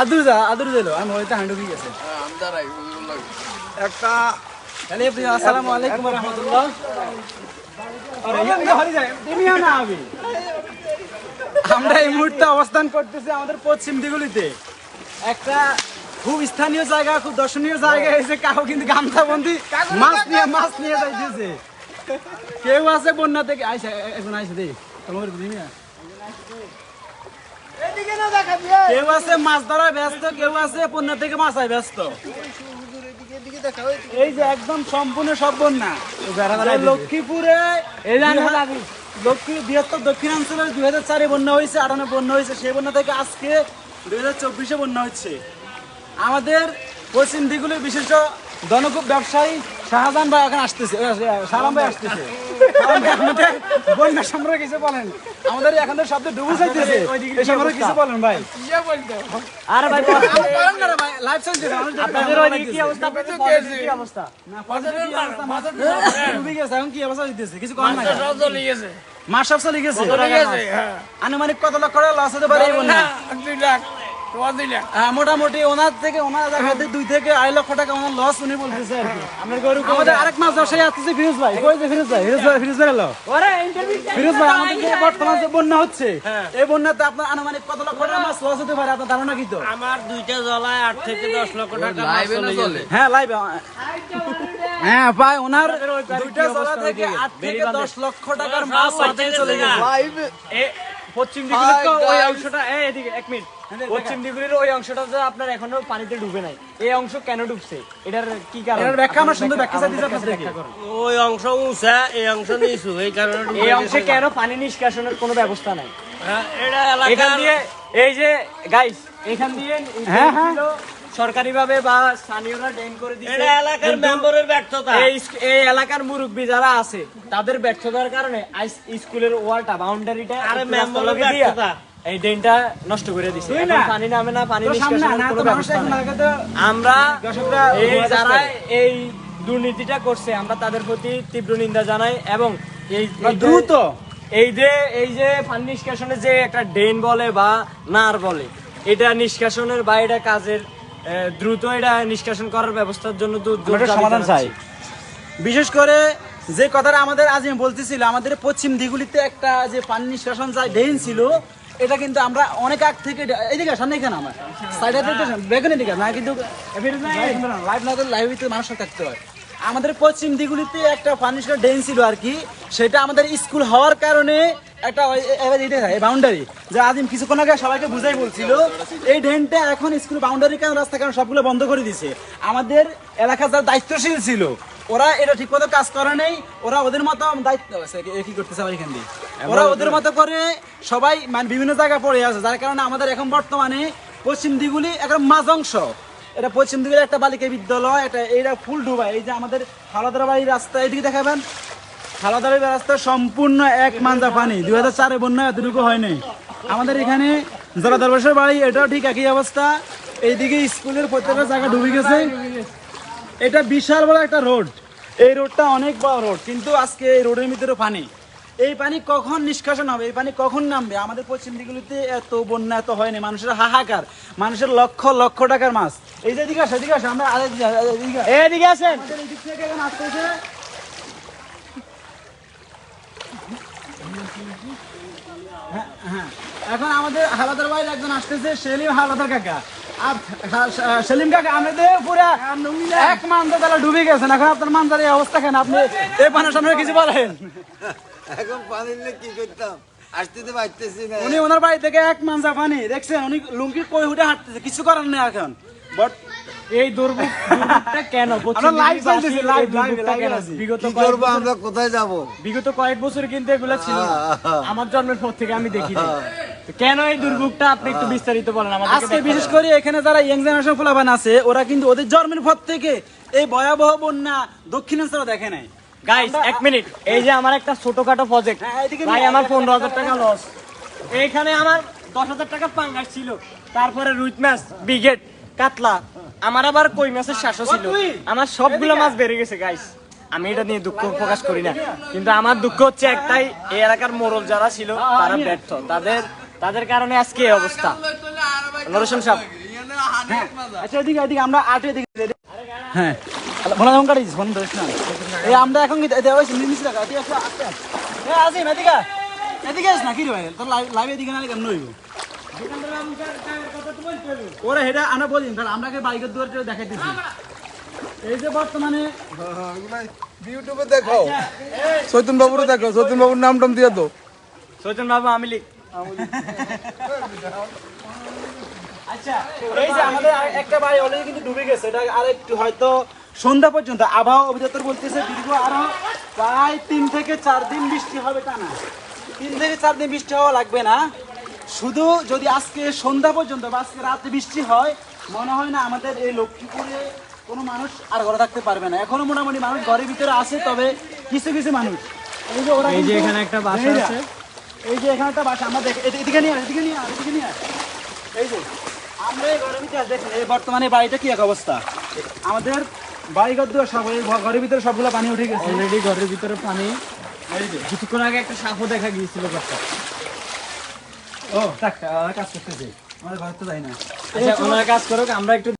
আদুর যা আদুর দিলো আমি হয়তো হান্ডু গেছে। একটা প্রিয় আসসালামু আলাইকুম রহমতুল্লাহ। আরে ইয়ে হলি যায় না আবি আমরা এই মুহূর্তে অবস্থান করতেছি আমাদের পশ্চিম দিগুলিতে একটা খুব স্থানীয় জায়গা খুব দর্শনীয় জায়গা এসে কাউ কিন্তু গামছা বন্দি মাছ নিয়ে মাছ নিয়ে যাইতেছে। কেউ আছে বন্যা থেকে? আইসা এখন আইসা দেই। তোমার দিবি না কেউ আছে মাছ ধরায় ব্যস্ত কেউ আছে বন্যা থেকে মাছায় ব্যস্ত। এই যে একদম সম্পূর্ণ সব বন্যা। লক্ষ্মীপুরে লক্ষ্মী বৃহত্তর দক্ষিণাঞ্চলের দুই হাজার চারে বন্যা হয়েছে, আটান্ন বন্যা হয়েছে। সেই বন্যা থেকে আজকে দুই হাজার চব্বিশে বন্যা হচ্ছে। আমাদের পশ্চিম দিকগুলি বিশেষ ধনকুব ব্যবসায়ী শাহজাহান ভাই এখন আসতেছে শাহরাম ভাই আসতেছে। বন্যা সম্পর্কে কিছু বলেন। আমাদের এখন তো শব্দ ডুবু চাইতেছে এই সম্পর্কে কিছু বলেন ভাই। আরে ভাই না ভাই, live চলছে, আপনাদের ভালো কি অবস্থা। আপনাদের কি অবস্থা? না, positive কি অবস্থা? মাছের তো সব ডুবে গেছে, এখন কি অবস্থা হইতেছে? কিছু করার নাই। মাছ সব চলে গেছে? আনুমানিক কত লক্ষ টাকা লস হতে পারে এই বন্যা? হ্যাঁ, মোটামুটি ওনার থেকে ওনার দুই থেকে আড়াই লক্ষ টাকা ওনার লস উনি বলতেছে আর কি। আমাদের আরেক মাছ ব্যবসায়ী আসতেছে ফিরোজ ভাই। কই যে ফিরোজ ভাই? ফিরোজ ভাই ফিরোজ ভাই ফিরোজ ভাই আমাদের যে বর্তমান যে বন্যা হচ্ছে এই বন্যাতে আপনার আনুমানিক কত লক্ষ টাকা মাছ লস হতে পারে? আপনার ধারণা কি তো? আমার দুইটা জলায় আট থেকে দশ লক্ষ টাকা মাছ চলে হ্যাঁ লাইভ হ্যাঁ। ভাই ওনার দুইটা জলা থেকে আট থেকে দশ লক্ষ টাকার মাছ চলে গেছে এ পশ্চিম দিগুলির তো ওই অংশটা এই এদিকে এক মিনিট। পশ্চিম দিগুলির ওই অংশটা যে আপনার এখনও পানিতে ডুবে নাই এই অংশ কেন ডুবছে? এটার কি কারণ? এটার ব্যাখ্যা আমার সুন্দর ব্যাখ্যা দিতে ওই অংশ উঁচা এই অংশ নিচু এই কারণে এই অংশে কেন পানি নিষ্কাশনের কোনো ব্যবস্থা নাই? হ্যাঁ, এটা এলাকা দিয়ে এই যে গাইস এখান দিয়ে হ্যাঁ, হ্যাঁ। সরকারি বা স্থানীয়রা ড্রেন করে দিচ্ছে এটা এলাকার মেম্বারের ব্যর্থতা। এই এই এলাকার মুরব্বী যারা আছে তাদের ব্যর্থতার কারণে স্কুলের ওয়ালটা বাউন্ডারিটা আরে দিয়া ব্যর্থতা। এই ড্রেনটা নষ্ট করে দিছে। এখন পানি নামে না পানি নিষ্কাশনের কোনো ব্যবস্থা আমরা দর্শকরা এই যারা এই দুর্নীতিটা করছে আমরা তাদের প্রতি তীব্র নিন্দা জানাই এবং এই দ্রুত। এই যে এই যে পানি নিষ্কাশনের যে একটা ড্রেন বলে বা নার বলে এটা নিষ্কাশনের বা এটা কাজের দ্রুত এটা নিষ্কাশন করার ব্যবস্থার জন্য তো সমাধান চাই। বিশেষ করে যে কথাটা আমাদের আজ আমি বলতেছিল আমাদের পশ্চিম দিগুলিতে একটা যে পানি নিষ্কাশন যায় ড্রেন ছিল এটা কিন্তু আমরা অনেক আগ থেকে এইদিকে সামনে এখানে আমার। সাইডে বেগুনি দিকে না কিন্তু লাইভ না লাইভ মানুষের থাকতে হয়। আমাদের পশ্চিম দিগুলিতে একটা নিষ্কাশন ড্রেন ছিল আর কি সেটা আমাদের স্কুল হওয়ার কারণে একটা এই বাউন্ডারি যে আজিম কিছুক্ষণ আগে সবাইকে বুঝাই বলছিল এই ড্রেনটা এখন স্কুল বাউন্ডারি কারণ রাস্তা কারণ সবগুলো বন্ধ করে দিছে? আমাদের এলাকার যারা দায়িত্বশীল ছিল ওরা এটা ঠিক মতো কাজ করে নেই ওরা ওদের মতো দায়িত্ব কি করতেছে আবার এখান দিয়ে? ওরা ওদের মতো করে সবাই মানে বিভিন্ন জায়গায় পড়ে আছে যার কারণে আমাদের এখন বর্তমানে পশ্চিম দিগুলি একদম মাঝ অংশ। এটা পশ্চিম দিকের একটা বালিকা বিদ্যালয়, এটা এইটা ফুল ডুবা এই যে আমাদের হালাদার বাড়ির রাস্তা এদিকে দেখাবেন? হালাদার বাড়ির রাস্তা সম্পূর্ণ এক মাঞ্জা পানি, দুই হাজার চারে বন্যা এতটুকু হয়নি। আমাদের এখানে যারা দরবাসের বাড়ি, এটাও ঠিক একই অবস্থা। এইদিকে স্কুলের প্রত্যেকটা জায়গা ডুবে গেছে। এটা বিশাল বড় একটা রোড। এই রোডটা অনেক বড় রোড, কিন্তু আজকে এই রোডের ভিতরে পানি। এই পানি কখন নিষ্কাশন হবে? এই পানি কখন নামবে? আমাদের পশ্চিম দিকগুলিতে এত বন্যা এত হয়নি। মানুষের হাহাকার। মানুষের লক্ষ লক্ষ টাকার মাছ। এই যে এদিকে আসে এদিকে আসে আমরা দিকে- এদিকে আসে। আসেন। দিক এখন হ্যাঁ, হ্যাঁ। এখন আমাদের হালাদার বাইরে একজন আসতেছে সেলিম হালাদার কাকা। আর সেলিম কাকা আমাদের পুরা এক মান্দার ডুবে গেছেন। এখন আপনার মান্দার এই অবস্থা কেন? আপনি এই পানের সামনে কিছু বলেন। এখন পানি নিলে কি করতাম? আসতে তো পারতেছি না। উনি ওনার বাড়ি থেকে এক মাঞ্জা পানি দেখছেন? উনি লুঙ্গি কই উঠে হাঁটতেছে কিছু করার নেই এখন। বট এই দুর্ভোগটা কেন? আমরা live চলতেছি, এই live, live, দুর্ভোগটা live কেন? আছি। বিগত কি কয়েক করব বছর- আমরা? কোথায় যাব? বিগত কয়েক বছর কিন্তু এগুলো ছিল। আমার জন্মের পর থেকে আমি দেখি কেন এই দুর্ভোগটা? আপনি একটু বিস্তারিত বলেন আমাদেরকে আজকে বিশেষ করে এখানে যারা ইয়াং জেনারেশন ফুলাবান আছে ওরা কিন্তু ওদের জন্মের পর থেকে এই ভয়াবহ বন্যা দক্ষিণাঞ্চল দেখে নাই। গাইস এক মিনিট এই যে আমার একটা ছোটখাটো প্রজেক্ট হ্যাঁ, ভাই আমার পনেরো হাজার টাকা লস এইখানে আমার দশ হাজার টাকা পাঙ্গাস ছিল। তারপরে রুইত মাছ বিগেট কাতলা। আমার আবার কই মাছের শ্বাসও ছিল। আমার সবগুলো মাছ বেড়ে গেছে গাইস আমি এটা নিয়ে দুঃখ প্রকাশ করি না। কিন্তু আমার দুঃখ হচ্ছে একটাই এই এলাকার মোরল যারা ছিল তারা ব্যর্থ। তাদের তাদের কারণে আজকে এই অবস্থা। নরসম সাহেব আচ্ছা এদিকে এদিকে আমরা আটে হ্যাঁ। মনে যখন কাটিস ফোন ধরিস না। এই আমরা এখন কি দেওয়া হয়েছে মিমিস রাখা তুই একটা আসতে। এ আসিম এদিকে এদিকে আস না কি রে ভাই? তোর লাইভ এদিকে না কেমন হইব? ওরে হেটা আমরা বলি তাহলে আমরা বাইকের দুয়ার দেখাই দিচ্ছি এই যে বর্তমানে ইউটিউবে দেখো। চৈতন বাবুরও দেখো। চৈতন বাবুর নাম টাম দিয়ে তো সৈতন বাবু আমি লিখ আচ্ছা এই যে আমাদের একটা বাড়ি অলরেডি কিন্তু ডুবে গেছে এটা আর একটু হয়তো সন্ধ্যা পর্যন্ত। আবহাওয়া অধিদপ্তর বলতেছে দীর্ঘ আরও প্রায় তিন থেকে চার দিন বৃষ্টি হবে টানা। তিন থেকে চার দিন বৃষ্টি হওয়া লাগবে না। শুধু যদি আজকে সন্ধ্যা পর্যন্ত বা আজকে রাতে বৃষ্টি হয় মনে হয় না আমাদের এই লক্ষ্মীপুরে কোনো মানুষ আর ঘরে থাকতে পারবে না। এখনও মোটামুটি মানুষ ঘরের ভিতরে আছে তবে কিছু কিছু মানুষ। এই যে ওরা এই যে এখানে একটা বাসা এই যে- আছে। এই যে এখানে একটা বাসা আমরা দেখ এদিকে নিয়ে আয়, এদিকে নিয়ে আয়, এদিকে নিয়ে আয়। এই যে আমরা এই ঘরের ভিতরে দেখেন এই বর্তমানে বাড়িটা কি এক অবস্থা? আমাদের বাড়িঘর দুয়ার সব এই ঘরের ভিতরে সবগুলো পানি উঠে গেছে। অলরেডি ঘরের ভিতরে পানি। কিছুক্ষণ আগে একটা সাপও দেখা গিয়েছিল ঘরটা। ও কাজ করতেছে। আমাদের ঘর তো যাই না। আচ্ছা ওনারা কাজ করুক আমরা একটু